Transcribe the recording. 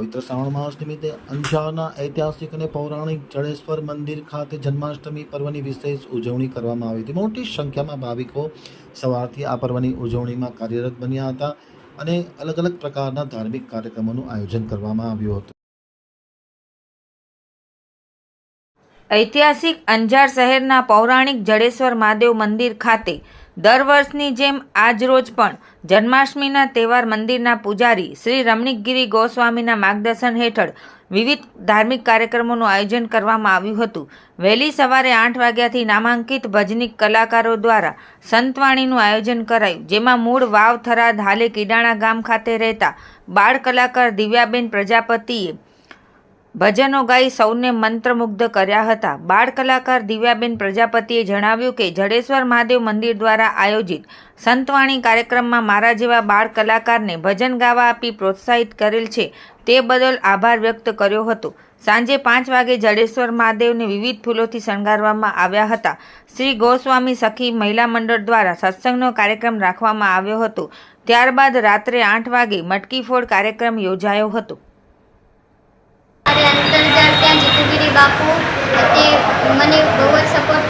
પવિત્ર શ્રાવણ માસ નિમિત્તે અંજારના ઐતિહાસિક અને પૌરાણિક જડેશ્વર મંદિર ખાતે જન્માષ્ટમી પર્વની વિશેષ ઉજવણી કરવામાં આવી હતી. મોટી સંખ્યામાં ભાવિકો સવારથી આ પર્વની ઉજવણીમાં કાર્યરત બન્યા હતા અને અલગ અલગ પ્રકારના ધાર્મિક કાર્યક્રમોનું આયોજન કરવામાં આવ્યું હતું. ઐતિહાસિક અંજાર શહેરના પૌરાણિક જડેશ્વર મહાદેવ મંદિર ખાતે દર વર્ષની જેમ આજરોજ પણ જન્માષ્ટમીના તહેવાર મંદિરના પૂજારી શ્રી રમણીકગીરી ગોસ્વામીના માર્ગદર્શન હેઠળ વિવિધ ધાર્મિક કાર્યક્રમોનું આયોજન કરવામાં આવ્યું હતું. વહેલી સવારે આઠ વાગ્યાથી નામાંકિત ભજનિક કલાકારો દ્વારા સંતવાણીનું આયોજન કરાયું, જેમાં મૂળ વાવ થરાદ હાલે કીડાણા ગામ ખાતે રહેતા બાળ કલાકાર દિવ્યાબેન પ્રજાપતિએ ભજનો ગાઈ સૌને મંત્રમુગ્ધ કર્યા હતા. બાળ કલાકાર દિવ્યાબેન પ્રજાપતિએ જણાવ્યું કે, જડેશ્વર મહાદેવ મંદિર દ્વારા આયોજિત સંતવાણી કાર્યક્રમમાં મારા જેવા બાળ કલાકારને ભજન ગાવા આપી પ્રોત્સાહિત કરેલ છે. તે બદલ આભાર વ્યક્ત કર્યો હતો. સાંજે પાંચ વાગે જડેશ્વર મહાદેવને વિવિધ ફૂલોથી શણગારવામાં આવ્યા હતા. શ્રી ગોસ્વામી સખી મહિલા મંડળ દ્વારા સત્સંગનો કાર્યક્રમ રાખવામાં આવ્યો હતો. ત્યારબાદ રાત્રે આઠ વાગે મટકી ફોડ કાર્યક્રમ યોજાયો હતો. બાપુ તે મને બહુ જ સપોર્ટ